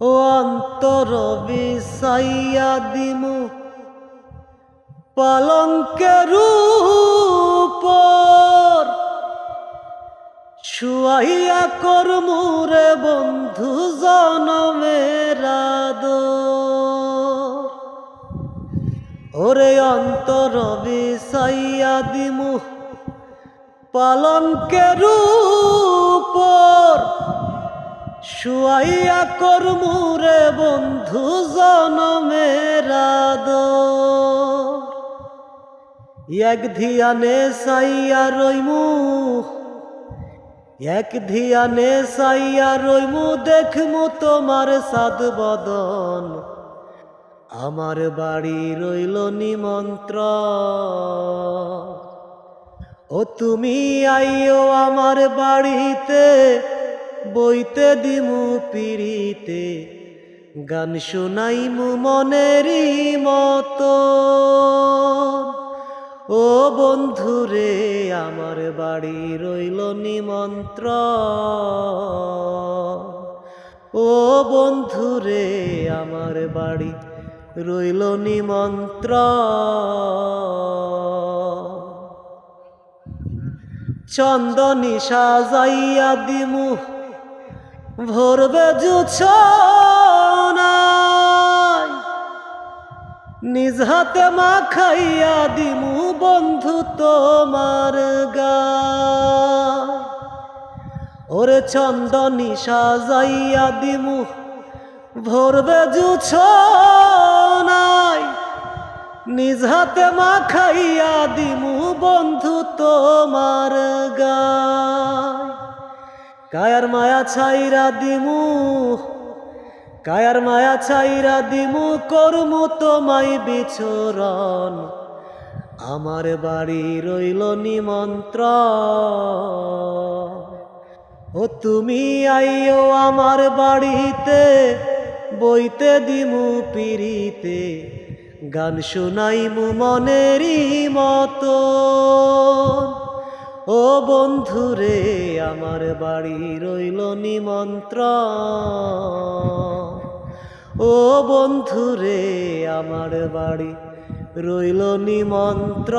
ও অন্তর বিষাইয়া দিমু উপর শুয়াইয়া করমুরে বন্ধু জনমের। ওরে অন্তর বিষাইয়া দিমু পালঙ্কের উপর শুয়াইয়া করমুরে বন্ধু জনমের। এক ধিয়ানে সাইয়া রইমু, এক ধিয়ানে সাইয়া রইমু, দেখমু তোমার সাদ বদন আমার বাড়ি রইল নিমন্ত্র ও তুমি আইও আমার বাড়িতে বইতে দিমু পিড়িতে, গান শোনাইমু মনেরই মতো। ও বন্ধুরে, আমার বাড়ি রইল নিমন্ত্র ও বন্ধুরে, আমার বাড়ি রইল নিমন্ত্র চন্দনী সাজাইয়া দিমু ভরবে জুছনায় নিজ হাতে মা খাইয়া দিমু বন্ধু তোমার গায়। ওরে চন্দনী সাজাইয়া দিমু, ভরবে জুছনায় নিজ হাতে মা খাইয়া দিমু বন্ধু তোমার গায়। কায়ার মায়া ছাইরা দিমু, কায়ার মায়া ছাইরা দিমু, করমু তোমায় বিচরণ। আমার বাড়ি রইল নিমন্ত্র ও তুমি আইও আমার বাড়িতে, বইতে দিমু পিড়িতে। গান শোনাইমু মনেরই মতো ও বন্ধুরে আমার বাড়ি রইল নিমন্ত্র ও বন্ধু রে আমার বাড়ি রইল নিমন্ত্র